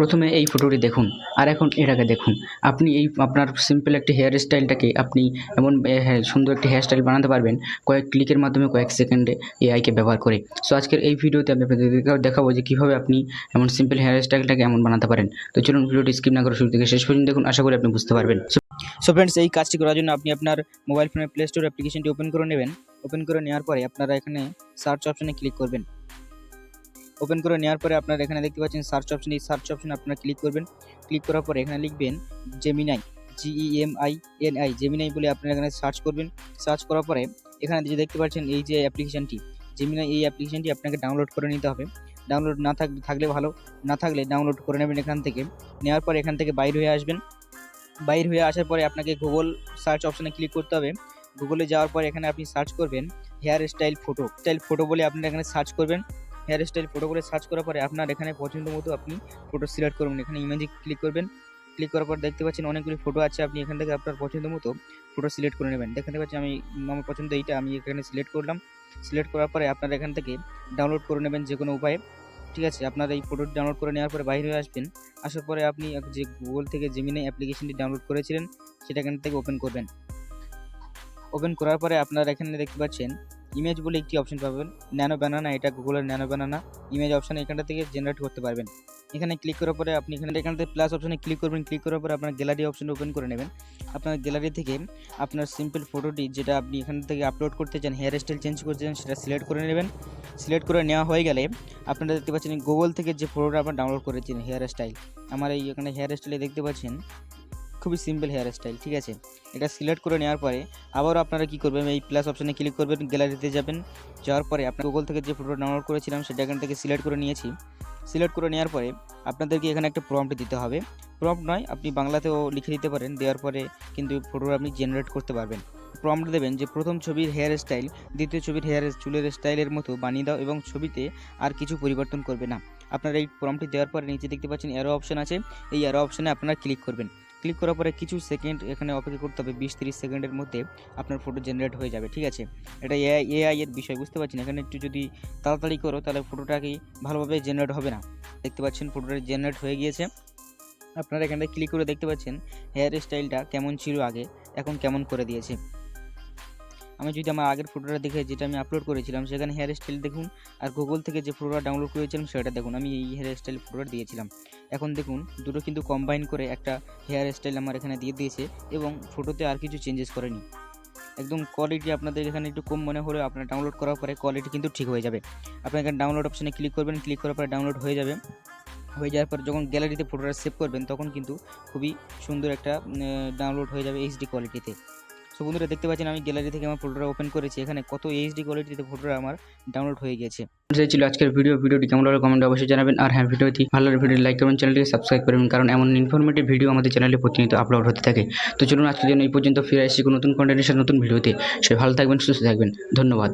প্রথমে এই ফটোটি দেখুন আর এখন এটাকে দেখুন। আপনি এই আপনার সিম্পল একটি হেয়ার স্টাইলটাকে আপনি এমন হ্যাঁ, সুন্দর একটি হেয়ার স্টাইল বানাতে পারবেন কয়েক ক্লিকের মাধ্যমে কয়েক সেকেন্ডে এআইকে ব্যবহার করে। সো আজকের এই ভিডিওতে আমি আপনাদের দেখাবো যে কীভাবে আপনি এমন সিম্পল হেয়ার স্টাইলটাকে এমন বানাতে পারেন। তো চলুন ভিডিওটি স্কিপ না করে শুরু থেকে শেষ পর্যন্ত দেখুন আশা করি আপনি বুঝতে পারবেন। সো ফ্রেন্ডস এই কাজটি করার জন্য আপনি আপনার মোবাইল ফোনের প্লে স্টোর অ্যাপ্লিকেশনটি ওপেন করে নেবেন। ওপেন করে নেওয়ার পরে আপনারা এখানে সার্চ অপশনে ক্লিক করবেন। ওপেন করে নেওয়ার পরে আপনারা এখানে দেখতে পাচ্ছেন সার্চ অপশন এই সার্চ অপশন আপনারা ক্লিক করবেন। ক্লিক করার পরে এখানে লিখবেন Gemini G E M I N I Gemini বলে আপনারা এখানে সার্চ করবেন। সার্চ করার পরে এখানে যে দেখতে পাচ্ছেন এই যে অ্যাপ্লিকেশনটি জেমিনাই এই অ্যাপ্লিকেশনটি আপনাকে ডাউনলোড করে নিতে হবে। ডাউনলোড না থাক, থাকলে ভালো, না থাকলে ডাউনলোড করে নেবেন এখান থেকে। নেওয়ার পরে এখান থেকে বাইর হয়ে আসবেন। বাইর হয়ে আসার পরে আপনাকে গুগল সার্চ অপশানে ক্লিক করতে হবে। গুগলে যাওয়ার পরে এখানে আপনি সার্চ করবেন hairstyle photo style photo বলে আপনি এখানে সার্চ করবেন। হেয়ার স্টাইল ফটো বলে সার্চ করার পরে আপনার এখানে পছন্দ মতো আপনি ফটো সিলেক্ট করবেন এখানে ইমেজে ক্লিক করবেন। ক্লিক করার পর দেখতে পাচ্ছেন অনেকগুলি ফটো আছে। আপনি এখান থেকে আপনার পছন্দ মতো ফটো সিলেক্ট করে নেবেন। দেখতে পাচ্ছি আমি আমার পছন্দ এইটা। আমি এখানে সিলেক্ট করলাম। সিলেক্ট করার পরে আপনারা এখান থেকে ডাউনলোড করে নেবেন যে কোনো উপায়ে। ঠিক আছে? আপনার এই ফটোটি ডাউনলোড করে নেওয়ার পরে বাইরে আসবেন। আসার পরে আপনি যে গুগল থেকে জেমিনাই অ্যাপ্লিকেশনটি ডাউনলোড করেছিলেন, সেটা এখান থেকে ওপেন করবেন। ওপেন করার পরে আপনারা এখানে দেখতে পাচ্ছেন ইমেজ বলে একটি অপশন পাবেন। ন্যানো ব্যানানা এটা গুগলের ন্যানো ব্যানানা ইমেজ অপশন এখানটা থেকে জেনারেট করতে পারবেন। এখানে ক্লিক করার পরে আপনি এখানে এখান থেকে প্লাস অপশনে ক্লিক করবেন। ক্লিক করার পরে আপনার গ্যালারি অপশন ওপেন করে নেবেন। আপনার গ্যালারি থেকে আপনার সিম্পল ফটোটি যেটা আপনি এখান থেকে আপলোড করতে চান হেয়ার স্টাইল চেঞ্জ করতে চান, সেটা সিলেক্ট করে নেবেন। সিলেক্ট করে নেওয়া হয়ে গেলে আপনারা দেখতে পাচ্ছেন গুগল থেকে যে ফটোটা আপনার ডাউনলোড করেছেন হেয়ার স্টাইল আমার এই এখানে হেয়ার স্টাইলে দেখতে পাচ্ছেন খুবই সিম্পল হেয়ার স্টাইল ঠিক আছে? এটা সিলেক্ট করে নেওয়ার পরে আবারও আপনারা কী করবেন, এই প্লাস অপশানে ক্লিক করবেন গ্যালারিতে যাবেন। যাওয়ার পরে আপনার গুগল থেকে যে ফটোটা ডাউনলোড করেছিলাম, সেটা এখান থেকে সিলেক্ট করে নিয়েছি। সিলেক্ট করে নেওয়ার পরে আপনাদেরকে এখানে একটা প্রম্পট দিতে হবে। প্রম্পট নয়, আপনি বাংলাতেও লিখে দিতে পারেন, দেওয়ার পরে কিন্তু ফটোটা আপনি জেনারেট করতে পারবেন। প্রম্পট দেবেন যে, প্রথম ছবির হেয়ার স্টাইল দ্বিতীয় ছবির হেয়ার চুলের স্টাইলের মতো বানিয়ে দাও এবং ছবিতে আর কিছু পরিবর্তন করবে না। আপনারা এই প্রম্পটটি দেওয়ার পরে নিচে দেখতে পাচ্ছেন অ্যারো অপশন আছে। এই অ্যারো অপশনে আপনারা ক্লিক করবেন। ক্লিক করার পরে কিছু সেকেন্ড এখানে অপেক্ষা করতে হবে, বিশ তিরিশ সেকেন্ডের মধ্যে আপনার ফটো জেনারেট হয়ে যাবে, ঠিক আছে? এটা এআই এআই এর বিষয়, বুঝতে পারছেন? এখানে একটু যদি তাড়াতাড়ি করো, তাহলে ফটোটাকেই ভালোভাবে জেনারেট হবে না? দেখতে পাচ্ছেন ফটোটা জেনারেট হয়ে গিয়েছে। আপনারা এখানটা ক্লিক করে দেখতে পাচ্ছেন হেয়ার স্টাইলটা কেমন ছিল আগে, এখন কেমন করে দিয়েছে? আমি যদি আমার আগের ফটোটা দেখে যেটা আমি আপলোড করেছিলাম, সেখানে হেয়ার স্টাইল দেখুন আর গুগল থেকে যে ফটোটা ডাউনলোড করেছিলাম, সেটা দেখুন। আমি এই হেয়ার স্টাইল ফটোটা দিয়েছিলাম। এখন দেখুন, দুটো কিন্তু কম্বাইন করে একটা হেয়ার স্টাইল আমার এখানে দিয়ে দিয়েছে এবং ফটোতে আর কিছু চেঞ্জেস করেনি। একদম কোয়ালিটি আপনাদের এখানে একটু কম মনে হলেও আপনার ডাউনলোড করার পরে কোয়ালিটি কিন্তু ঠিক হয়ে যাবে। আপনার এখানে ডাউনলোড অপশানে ক্লিক করবেন ক্লিক করার পরে ডাউনলোড হয়ে যাবে। হয়ে যাওয়ার পর যখন গ্যালারিতে ফটোটা সেভ করবেন, তখন কিন্তু খুবই সুন্দর একটা ডাউনলোড হয়ে যাবে এইচডি কোয়ালিটিতে সো বন্ধুরা দেখতে পাচ্ছেন আমি গ্যালারি থেকে আমার ফটোটা ওপেন করেছি। এখানে কত এইচডি কোয়ালিটিতে ফটোটা আমার ডাউনলোড হয়ে গেছে। ছিল আজকের ভিডিও ভিডিওটি কেমন লাগল কমেন্ট অবশ্যই জানাবেন। আর হ্যাঁ ভিডিওটি ভালো ভিডিও লাইক করবেন চ্যানেলটিকে সাবস্ক্রাইব করবেন, কারণ এমন ইনফরমেটিভ ভিডিও আমাদের চ্যানেলে প্রতিনিয়ত আপলোড হতে থাকে। তো চলুন আজকের জন্য এই পর্যন্ত ফিরে আসছি কোনো নতুন কন্টেন্টের নতুন ভিডিওতে সে ভালো থাকবেন, সুস্থ থাকবেন। ধন্যবাদ।